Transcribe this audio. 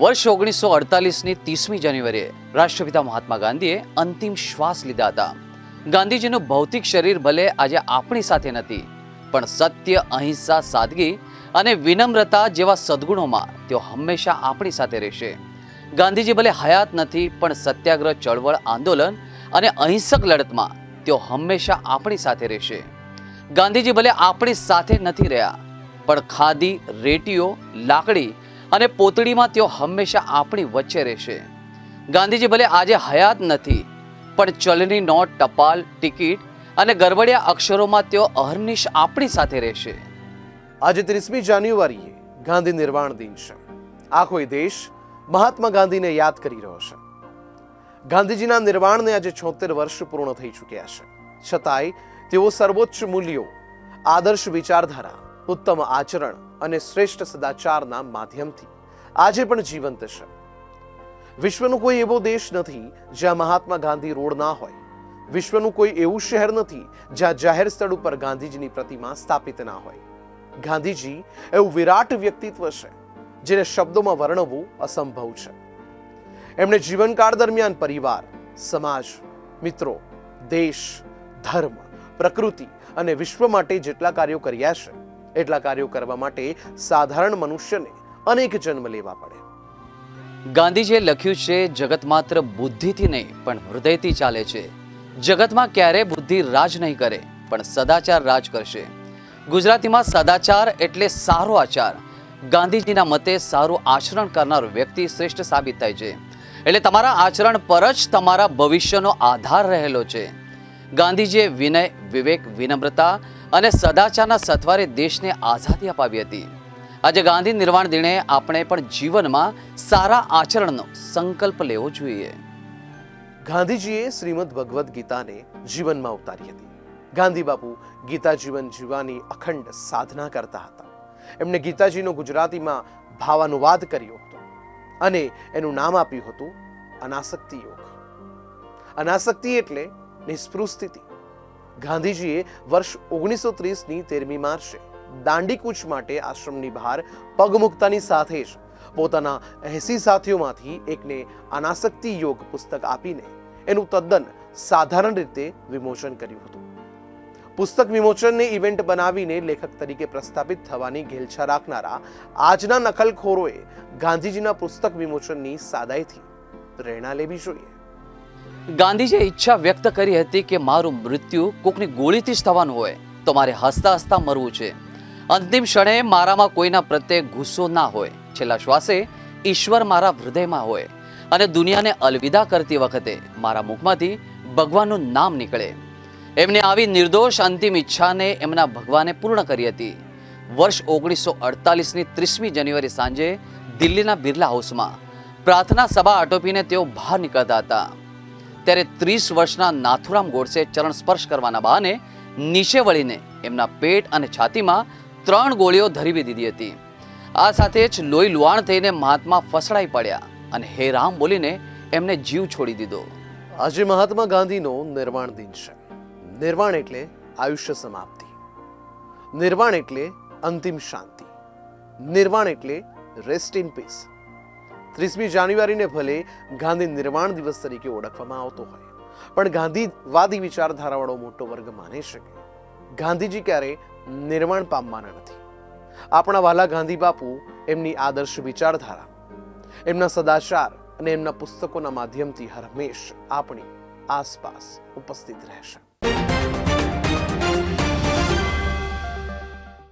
વર્ષ ઓગણીસો અડતાલીસની ત્રીસમી જાન્યુઆરીએ રાષ્ટ્રપિતા મહાત્મા ગાંધીએ અંતિમ શ્વાસ લીધા હતા. ગાંધીજીનું ભૌતિક શરીર ભલે આજે આપણી સાથે નથી, પણ સત્ય, અહિંસા, સાદગી અને વિનમ્રતા જેવા સદ્ગુણોમાં તેઓ હંમેશા આપણી સાથે રહેશે. ગાંધીજી ભલે હયાત નથી, પણ સત્યાગ્રહ, ચળવળ, આંદોલન અને અહિંસક લડતમાં તેઓ હંમેશા આપણી સાથે રહેશે. ગાંધીજી ભલે આપણી સાથે નથી રહ્યા, પણ ખાદી, રેટીઓ, લાકડી અને પોતળીમાં તેઓ હંમેશા આપણી વચ્ચે રહેશે. ગાંધીજી ભલે આજે હયાત નથી, પણ ચલણી નોટ, ટપાલ, ટિકિટ અને ગરબડિયા અક્ષરોમાં તેઓ અહર્નિશ આપણી સાથે રહેશે. આજે ત્રીસમી જાન્યુઆરીએ ગાંધી નિર્વાણ દિન છે. આખો દેશ મહાત્મા ગાંધીને યાદ કરી રહ્યો છે. ગાંધીજીના નિર્વાણને આજે છોતેર વર્ષ પૂર્ણ થઈ ચૂક્યા છે. છતાંય તેઓ સર્વોચ્ચ મૂલ્યો, આદર્શ વિચારધારા ઉત્તમ આચરણ અને શ્રેષ્ઠ સદાચારના માધ્યમથી. આજે પણ જીવંત છે. વિશ્વનો કોઈ એવો દેશ નથી જ્યાં મહાત્મા ગાંધી રોડ ના હોય. વિશ્વનું કોઈ એવું શહેર નથી જ્યાં જાહેર સ્થળ ઉપર ગાંધીજીની પ્રતિમા સ્થાપિત ના હોય. ગાંધીજી એવું વિરાટ વ્યક્તિત્વ છે, જેને શબ્દોમાં વર્ણવવું અસંભવ છે. એમણે જીવનકાળ દરમિયાન પરિવાર, સમાજ, મિત્રો, દેશ, ધર્મ, પ્રકૃતિ અને વિશ્વ માટે જેટલા કાર્યો કર્યા છે એટલા કાર્યો કરવા માટે સાધારણ મનુષ્યને અનેક જન્મ લેવા પડે. ગાંધીજીએ લખ્યું છે, જગત માત્ર બુદ્ધિથી નહીં, પણ હૃદયથી ચાલે છે. જગતમાં ક્યારે બુદ્ધિ રાજ નહીં કરે, પણ સદાચાર રાજ કરશે. ગુજરાતીમાં સદાચાર એટલે સારો આચાર. ગાંધીજીના મતે સારું આચરણ કરનાર વ્યક્તિ શ્રેષ્ઠ સાબિત થાય છે. એટલે તમારા આચરણ પર જ તમારા ભવિષ્યનો આધાર રહેલો છે. ગાંધીજીએ વિનય, વિવેક, વિનમ્રતા અને સદાચારના સથવારે દેશને આઝાદી અપાવી હતી. આજે ગાંધી નિર્વાણ દિને આપણે પણ જીવનમાં સારા આચરણનો સંકલ્પ લેવો જોઈએ. ગાંધીજીએ શ્રીમદ ભગવદ્ ગીતાને જીવનમાં ઉતારી હતી. ગાંધી બાપુ ગીતા જીવન જીવવાની અખંડ સાધના કરતા હતા. એમણે ગીતાજીનો ગુજરાતીમાં ભાવાનુવાદ કર્યો હતો અને એનું નામ આપ્યું હતું અનાસક્તિ યોગ. અનાસક્તિ એટલે નિસ્પૃહ સ્થિતિ. ગાંધીજીએ વર્ષ ઓગણીસો ત્રીસની તેરમી માર્ચે દાંડી કૂચ માટે આશ્રમની બહાર પગ મૂકતાની સાથે જ પોતાના એસી સાથીઓમાંથી એકને અનાસક્તિ યોગ પુસ્તક આપીને એનું તદ્દન સાધારણ રીતે વિમોચન કર્યું હતું. પુસ્તક વિમોચનને ઇવેન્ટ બનાવીને લેખક તરીકે પ્રસ્થાપિત થવાની ઘેલછા રાખનારા આજના નકલખોરોએ ગાંધીજીના પુસ્તક વિમોચનની સાદાઈથી પ્રેરણા લેવી જોઈએ. ગાંધીજીએ ઈચ્છા વ્યક્ત કરી હતી કે મારું મૃત્યુ કોકની ગોળીથી જ થવાનું હોય, તો મારે હસતા હસતા મરવું છે. અંતિમ ક્ષણે મારામાં કોઈના પ્રત્યે ગુસ્સો ના હોય. છેલ્લા શ્વાસે ઈશ્વર મારા હૃદયમાં હોય અને દુનિયાને અલવિદા કરતી વખતે મારા મુખમાંથી ભગવાનનું નામ નીકળે. એમને આવી નિર્દોષ અંતિમ ઈચ્છાને એમના ભગવાને પૂર્ણ કરી હતી. વર્ષ ઓગણીસો અડતાલીસની ત્રીસમી જાન્યુઆરી સાંજે દિલ્હીના બિરલા હાઉસમાં પ્રાર્થના સભા આટોપીને તેઓ બહાર નીકળતા હતા. ત્યારે ત્રીસ વર્ષના નાથુરામ ગોડસે ચરણ સ્પર્શ કરવાના બહાને નીચે વળીને એમના પેટ અને છાતીમાં ત્રણ ગોળીઓ ધરીવી દીધી હતી. આ સાથે જ લોહી લુહાણ થઈને મહાત્મા ફસડાઈ પડ્યા અને હે રામ બોલીને એમને જીવ છોડી દીધો. આજે મહાત્મા ગાંધીનો નિર્વાણ દિન છે. નિર્વાણ એટલે આયુષ્ય સમાપ્તિ. નિર્વાણ એટલે અંતિમ શાંતિ. નિર્વાણ એટલે રેસ્ટ ઇન પીસ ત્રીસમી જાન્યુઆરીને ભલે ગાંધી નિર્વાણ દિવસ તરીકે ઓળખવામાં આવતો હોય, પણ ગાંધીવાદી વિચારધારાવાળો મોટો વર્ગ માને છે ગાંધીજી ક્યારે નિર્વાણ પામવાના નથી. આપણા વાલા ગાંધી બાપુ એમની આદર્શ વિચારધારા, એમના સદાચાર અને એમના પુસ્તકોના માધ્યમથી હંમેશ આપણી આસપાસ ઉપસ્થિત રહેશે.